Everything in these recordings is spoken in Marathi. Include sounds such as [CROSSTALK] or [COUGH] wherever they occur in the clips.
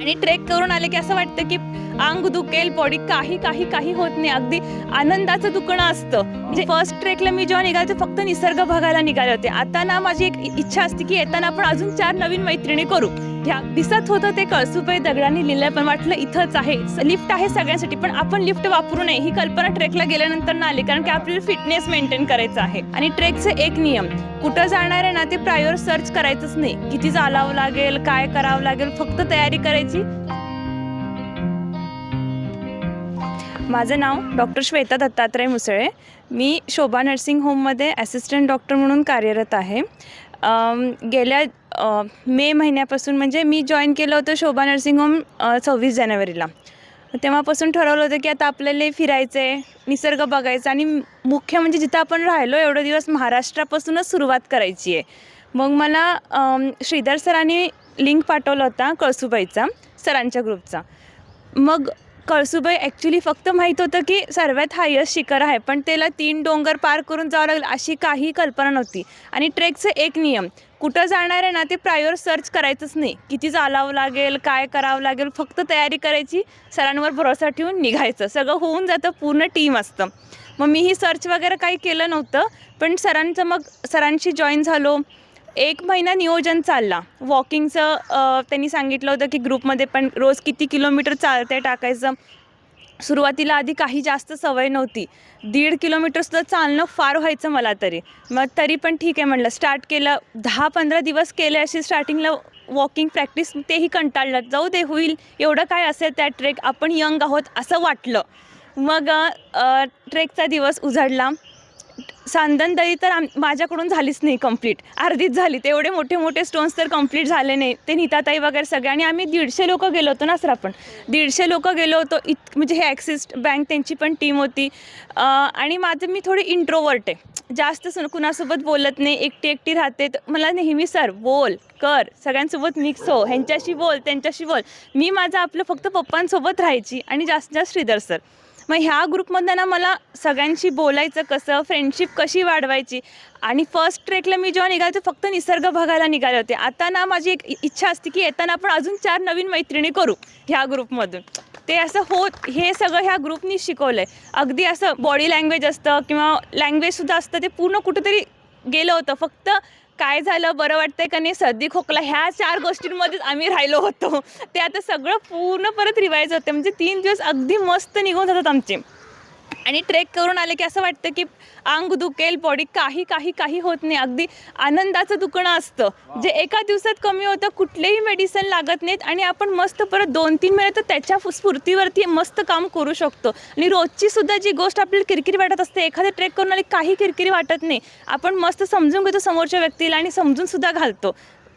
आणि ट्रेक करून आले की असं वाटतं की अंग दुखेल बॉडी काही काही काही होत नाही. अगदी आनंदाचं दुखणं असतं. म्हणजे फर्स्ट ट्रेकला मी जेव्हा निघाले फक्त निसर्ग बघायला निघाले होते. आता ना माझी एक इच्छा असते की येताना आपण अजून चार नवीन मैत्रिणी करू. ह्या दिसत होतं ते कळसुपाई दगडांनी लिहिलंय पण वाटलं इथंच आहे. लिफ्ट आहे सगळ्यांसाठी पण आपण लिफ्ट वापरू नये. ही कल्पना ट्रेकला गेल्यानंतर ना आली कारण की आपल्याला फिटनेस मेंटेन करायचं आहे. आणि ट्रेकचे एक नियम कुठं जाणार आहे ना ते प्रायोर सर्च करायचंच नाही. किती चालावं लागेल काय करावं लागेल फक्त तयारी करायची. माझं नाव डॉक्टर श्वेता दत्तात्रय मुसळे. मी शोभा नर्सिंग होममध्ये ॲसिस्टंट डॉक्टर म्हणून कार्यरत आहे. गेल्या मे महिन्यापासून म्हणजे मी जॉईन केलं होतं शोभा नर्सिंग होम सव्वीस जानेवारीला. तेव्हापासून ठरवलं होतं की आता आपल्याला फिरायचं आहे निसर्ग बघायचा आणि मुख्य म्हणजे जिथं आपण राहिलो एवढे दिवस महाराष्ट्रापासूनच सुरुवात करायची आहे मग मला श्रीधर सरांनी लिंक पाठवला होता कळसुबाईचा सरांच्या ग्रुपचा मग कळसुबाई ॲक्च्युली फक्त माहीत होतं की सर्वात हायस्ट शिखर आहे पण त्याला तीन डोंगर पार करून जावं लागेल अशी काही कल्पना नव्हती. आणि ट्रेकचं एक नियम कुठं जाणार आहे ना ते प्रायोर सर्च करायचंच नाही. किती चालावं लागेल काय करावं लागेल फक्त तयारी करायची सरांवर भरोसा ठेवून निघायचं. सगळं होऊन जातं पूर्ण टीम असतं. मग मीही सर्च वगैरे काही केलं नव्हतं पण सरांचं मग सरांशी जॉईन झालो. एक महिना नियोजन चालला. वॉकिंगचं त्यांनी सांगितलं होतं की ग्रुपमध्ये पण रोज किती किलोमीटर चालते टाकायचं. सुरुवातीला आधी काही जास्त सवय नव्हती. दीड किलोमीटरसुद्धा चालणं फार व्हायचं मला तरी. मग तरी पण ठीक आहे म्हटलं स्टार्ट केलं दहा पंधरा दिवस केले अशी स्टार्टिंगला वॉकिंग प्रॅक्टिस तेही कंटाळलं. जाऊ दे होईल. एवढं काय असेल त्या ट्रेक आपण यंग आहोत असं वाटलं. मग ट्रेकचा दिवस उजाडला. सांदनदरी तर आम माझ्याकडून झालीच नाही कंप्लीट अर्धीच झाली. ते एवढे मोठे मोठे स्टोन्स तर कंप्लीट झाले नाही. ते नीताताई वगैरे सगळे. आणि आम्ही दीडशे लोक गेलो होतो ना सर आपण. दीडशे लोक गेलो होतो. इत म्हणजे हे ॲक्सिस बँक त्यांची पण टीम होती. आणि माझं मी थोडी इंट्रोवर्ट आहे. जास्त सु कुणासोबत बोलत नाही. एकटी एकटी राहते. तर मला नेहमी सर बोल कर. सगळ्यांसोबत मिक्स हो. ह्यांच्याशी बोल त्यांच्याशी बोल. मी माझं आपलं फक्त पप्पांसोबत राहायची आणि जास्त जास्त श्रीधर सर. मग ह्या ग्रुपमधनं ना मला सगळ्यांशी बोलायचं कसं फ्रेंडशिप कशी वाढवायची? आणि फर्स्ट ट्रेकला मी जेव्हा निघाले फक्त निसर्ग बघायला निघाले होते. आता ना माझी एक इच्छा असते की येताना आपण अजून चार नवीन मैत्रिणी करू ह्या ग्रुपमधून. ते असं होत हे सगळं ह्या ग्रुपनी शिकवलं आहे अगदी असं बॉडी लँग्वेज असतं किंवा लँग्वेजसुद्धा असतं ते पूर्ण कुठेतरी गेलं होतं. फक्त काय झालं बरं वाटतंय का नाही? सर्दी खोकला ह्या चार गोष्टींमध्येच आम्ही राहिलो होतो. ते आता सगळं पूर्ण परत रिवायज होते. म्हणजे तीन दिवस अगदी मस्त निघून जातात आमचे. आणि ट्रेक करून आले की असं वाटतं की अंग दुखेल बॉडी काही काही काही होत नाही. अगदी आनंदाचं दुखणं असतं. जे एका दिवसात कमी होतं कुठलेही मेडिसिन लागत नाहीत आणि आपण मस्त परत दोन तीन महिने तर त्याच्या स्फूर्तीवरती मस्त काम करू शकतो. आणि रोजची सुद्धा जी गोष्ट आपल्याला किरकिरी वाटत असते एखादं ट्रेक करून आले काही किरकिरी वाटत नाही. आपण मस्त समजून घेतो समोरच्या व्यक्तीला आणि समजून सुद्धा घालतो.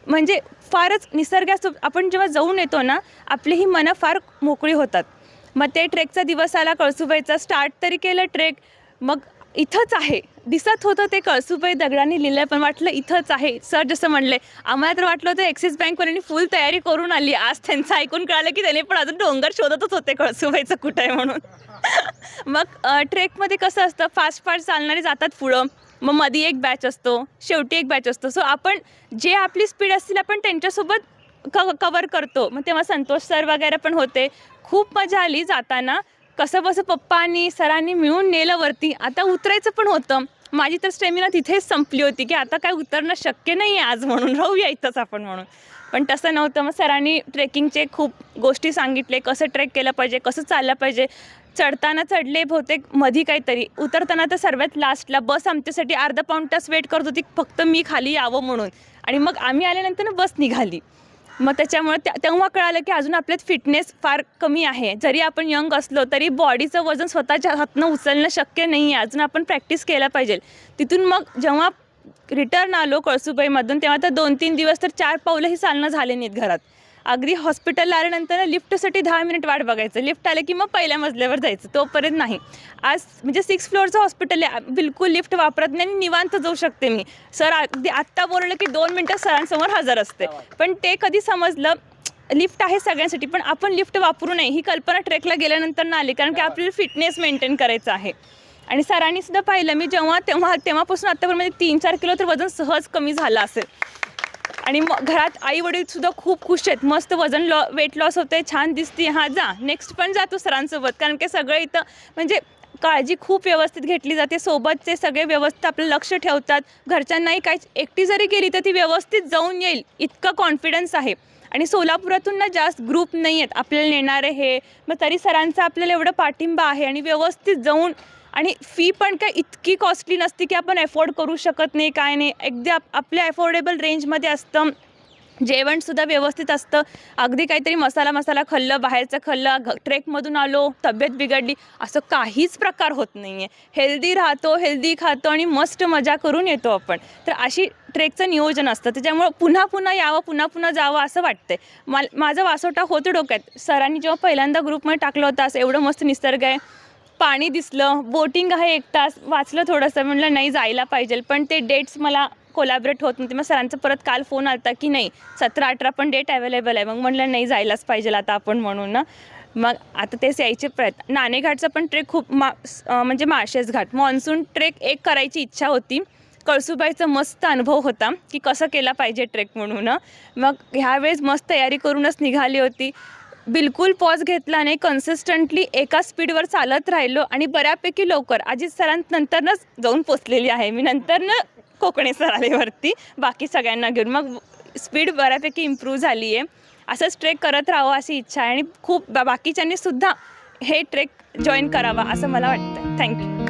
म्हणजे फारच निसर्गासोबत आपण जेव्हा जाऊन येतो ना आपली ही मनं फार मोकळी होतात. मग ते ट्रेकचा दिवस आला कळसुबाईचा स्टार्ट तरी केलं ट्रेक. मग इथंच आहे. दिसत होतं ते कळसुबाई दगडांनी आहे पण वाटलं इथंच आहे. सर जसं म्हणले आम्हाला तर वाटलं होतं ॲक्सिस बँकवाल्यांनी फुल तयारी करून आली. आज त्यांचं ऐकून कळालं की त्याने पण अजून डोंगर शोधतच होते कळसुबाईचं कुठं आहे म्हणून. [LAUGHS] मग ट्रेकमध्ये कसं असतं? फास्ट फास्ट चालणारे जातात पुढं. मग मध्ये एक बॅच असतो शेवटी एक बॅच असतो. सो आपण जे आपली स्पीड असतील आपण त्यांच्यासोबत क कवर करतो. मग तेव्हा संतोष सर वगैरे पण होते. खूप मजा आली जाताना. कसं बसं पप्पांनी सरांनी मिळून नेलं वरती. आता उतरायचं पण होतं. माझी तर स्टेमिना तिथेच संपली होती की आता काय उतरणं शक्य नाही आहे आज म्हणून. राहूया इथंच आपण म्हणून. पण तसं नव्हतं. मग सरांनी ट्रेकिंगचे खूप गोष्टी सांगितले. कसं ट्रेक केलं पाहिजे कसं चाललं पाहिजे. चढताना चढले बहुतेक मधी काहीतरी. उतरताना तर सर्वात लास्टला बस आमच्यासाठी अर्धा पाऊण तास वेट करत होती. फक्त मी खाली यावं म्हणून. आणि मग आम्ही आल्यानंतर ना बस निघाली. मग त्याच्यामुळे त्या तेव्हा कळालं की अजून आपल्यात फिटनेस फार कमी आहे. जरी आपण यंग असलो तरी बॉडीचं वजन स्वतःच्या हातनं उचलणं शक्य नाही आहे अजून आपण प्रॅक्टिस केला पाहिजे. तिथून मग जेव्हा रिटर्न आलो कळसुबाईमधून तेव्हा तर दोन तीन दिवस तर चार पावलंही चालणं झाले नाहीत घरात. अगदी हॉस्पिटलला आल्यानंतर लिफ्टसाठी दहा मिनिट वाट बघायचं. लिफ्ट आलं की मग पहिल्या मजल्यावर जायचं. तोपर्यंत नाही. आज म्हणजे सिक्स फ्लोअरचं हॉस्पिटल आहे. बिलकुल लिफ्ट वापरत नाही आणि निवांत जाऊ शकते मी. सर अगदी आत्ता बोललं की दोन मिनटं सरांसमोर हजर असते. पण ते कधी समजलं लिफ्ट आहे सगळ्यांसाठी पण आपण लिफ्ट वापरू नये. ही कल्पना ट्रेकला गेल्यानंतर ना आली कारण की आपल्याला फिटनेस मेंटेन करायचं आहे. आणि सरांनी सुद्धा पाहिलं मी जेव्हा तेव्हा तेव्हापासून आत्तापर्यंत तीन चार किलो तर वजन सहज कमी झालं असेल. आणि मग घरात आई वडीलसुद्धा खूप खुश आहेत. मस्त वजन लॉ वेट लॉस होतं आहे छान दिसते हां जा. नेक्स्ट पण जातो सरांसोबत. कारण की सगळं इथं म्हणजे काळजी खूप व्यवस्थित घेतली जाते. सोबतचे सगळे व्यवस्थित आपलं लक्ष ठेवतात. घरच्यांनाही काय एकटी जरी गेली तर ती व्यवस्थित जाऊन येईल. इतकं कॉन्फिडन्स आहे. आणि सोलापुरातून ना जास्त ग्रुप नाही आहेत आपल्याला नेणारे हे. मग तरी सरांचा आपल्याला एवढं पाठिंबा आहे आणि व्यवस्थित जाऊन आणि फी पण काय इतकी कॉस्टली नसते की आपण अफोर्ड करू शकत नाही काय नाही. अगदी आप आपल्या अफोर्डेबल रेंजमध्ये असतं. जेवणसुद्धा व्यवस्थित असतं. अगदी काहीतरी मसाला मसाला खाल्लं बाहेरचं खाल्लं घ ट्रेकमधून आलो तब्येत बिघडली असं काहीच प्रकार होत नाही आहे हेल्दी राहतो हेल्दी खातो आणि मस्त मजा करून येतो आपण. तर अशी ट्रेकचं नियोजन असतं. त्याच्यामुळं पुन्हा पुन्हा यावं पुन्हा पुन्हा जावं असं वाटतंय. माल माझा वासोटा होतो डोक्यात. सरांनी जेव्हा पहिल्यांदा ग्रुपमध्ये टाकलं होतं असं एवढं मस्त निसर्ग आहे. पाणी दिसलं बोटिंग आहे एक तास वाचलं थोडंसं म्हणलं नाही जायला पाहिजे. पण ते डेट्स मला कोलॅबरेट होत नव्हते. मग सरांचा परत काल फोन आला की नाही सतरा अठरा पण डेट अवेलेबल आहे. मग म्हणलं नाही जायलाच पाहिजे आता आपण म्हणून. ना मग आता तेच यायचे प्रयत्न. नाणेघाटचा पण ट्रेक खूप मा म्हणजे माळशेज घाट. मॉन्सून ट्रेक एक करायची इच्छा होती. कळसुबाईचा मस्त अनुभव होता की कसं केला पाहिजे ट्रेक म्हणून. मग ह्यावेळेस मस्त तयारी करूनच निघाली होती. बिलकुल पॉज घेतला नाही. कन्सिस्टंटली एका स्पीडवर चालत राहिलो आणि बऱ्यापैकी लवकर अजित सरांनंतरनंच जाऊन पोचलेली आहे. मी नंतरनं कोकणे सर वरती. बाकी सगळ्यांना घेऊन. मग स्पीड बऱ्यापैकी इम्प्रूव्ह झाली आहे असंच ट्रेक करत राहावं अशी इच्छा आहे आणि खूप बाकीच्यांनी सुद्धा हे ट्रेक जॉईन करावा असं मला वाटतं थँक्यू